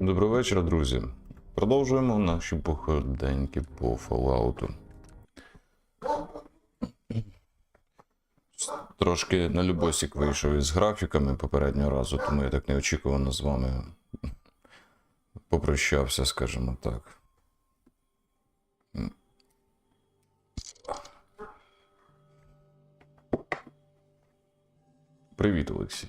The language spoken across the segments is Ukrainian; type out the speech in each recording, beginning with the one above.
Доброго вечора, друзі. Продовжуємо наші походеньки по Fallout. Трошки на любосік вийшов із графіками попереднього разу, тому я так неочікувано з вами попрощався, скажімо так. Привіт, Олексій.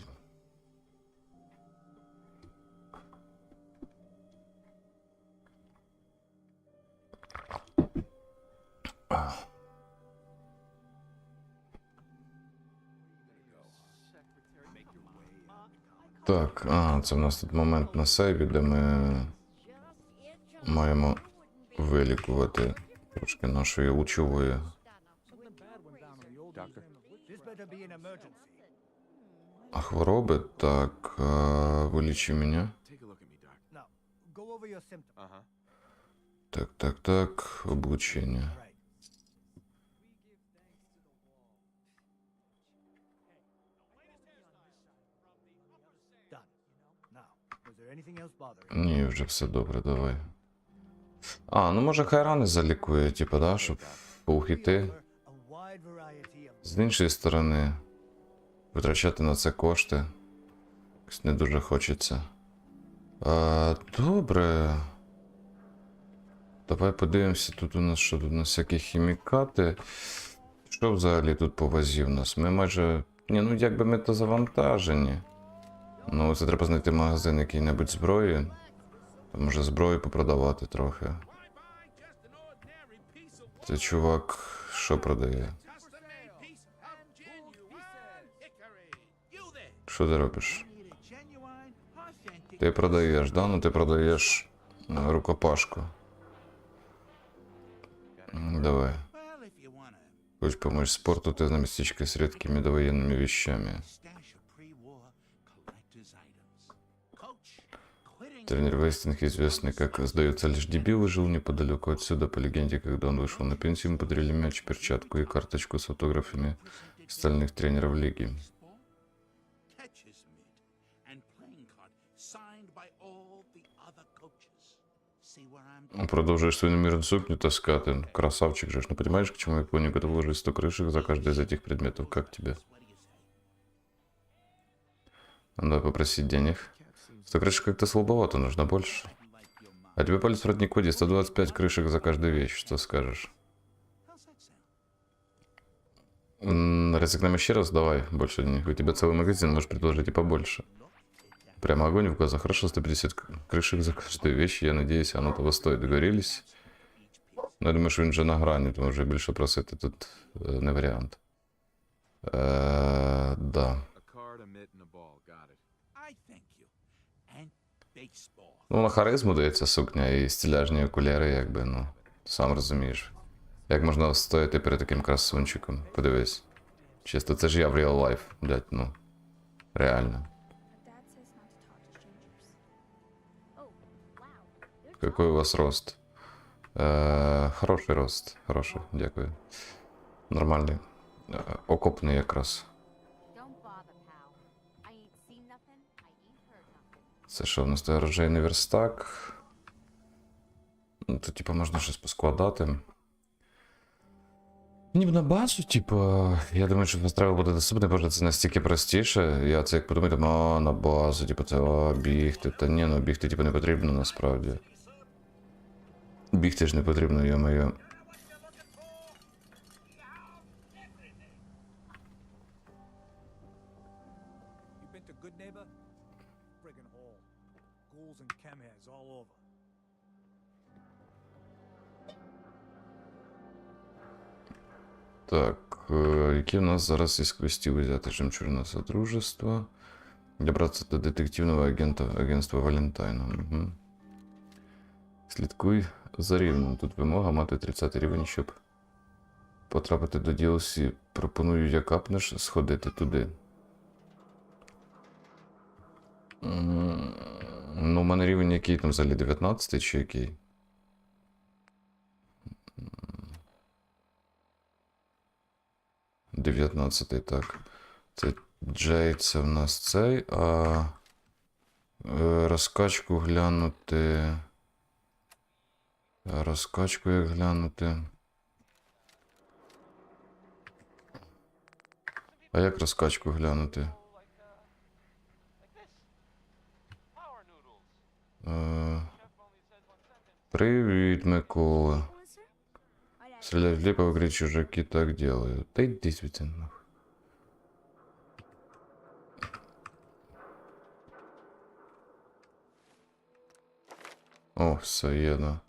Так, а, це в нас тут момент на сейві, де ми маємо вилікувати трошки нашої лучової. А хвороби, так, вилічи мене. Так, так, так, облучення. Ні, вже все добре, давай. А, ну може хай рани залікує, типу, да, щоб пух іти. A wide variety of З іншої сторони, витрачати на це кошти. Якось не дуже хочеться. А, добре. Давай подивимося, тут у нас що тут у нас всякі хімікати. Що взагалі тут по вазі в нас? Ми майже. Ні, ну якби ми то завантажені. Ну, це треба знайти магазин який-небудь зброї. Там може зброю попродавати трохи. Це чувак що продає? Що ти робиш? Ти продаєш, да? Ну ти продаєш е, рукопашку. Давай. Want to Хочешь помочь спорту, ты на местечко с редкими довоенными вещами. Тренер Вестинг, известный как «Сдается лишь дебил», жил неподалеку отсюда. По легенде, когда он вышел на пенсию, ему подарили мяч, перчатку и карточку с автографами остальных тренеров лиги. продолжаешь свою номерную сукню таскать. Красавчик же. Ну понимаешь, к чему я понял, готов вложить 100 крышек за каждый из этих предметов. Как тебе? Надо попросить денег. 100 крышек как-то слабовато, нужно больше. А тебе палец в рот не куди, 125 крышек за каждую вещь. Что скажешь? How's that sound? М, Ризыкнем еще раз, давай, больше денег. У тебя целый магазин, можешь предложить и побольше. Прямо огонь в глазах. Хорошо, 150 к- крышек за каждую вещь. Я надеюсь, оно того стоит. Договорились? Ну, я думаю, що він вже на грані, тому вже більше просити тут е, не варіант. Е, да. Ну, на харизму дається сукня і стіляжні окуляри, якби, ну, сам розумієш. Як можна стояти перед таким красунчиком? Подивись. Чисто, це ж я в real life, блядь, ну. Реально. Какой у вас рост? Е, хороший рост. Хороший, дякую. Нормальний. Е, окопний якраз. Це що, у нас той оружейний верстак. Ну, тут, типу, можна щось поскладати. Ні, на базу, типу, я думаю, що треба буде доступне, бо це настільки простіше. Я це як подумаю, там, а, на базу, типу, це а, бігти. Та ні, ну бігти, типу, не потрібно насправді. Бігти ж не потрібно, йо-моє. You Friggin' hole. Ghouls and chemheads all over. Так, е, які в нас зараз із квестів взяти жемчужне содружество. Добратися до детективного агента, агентства Валентайна. Угу. Слідкуй за рівнем. Тут вимога мати 30 рівень, щоб потрапити до DLC. Пропоную, як апнеш, сходити туди. Ну, у мене рівень який там взагалі 19 чи який? 19 так. Це Джей, це в нас цей, а Е, Розкачку глянути. Розкачку як глянути. А як розкачку глянути? Привіт, Микола. What was, sir? I'd ask Стрелять в лепо, говорит, чужаки так делают. Да иди звідси нахуй. О, все, є, да.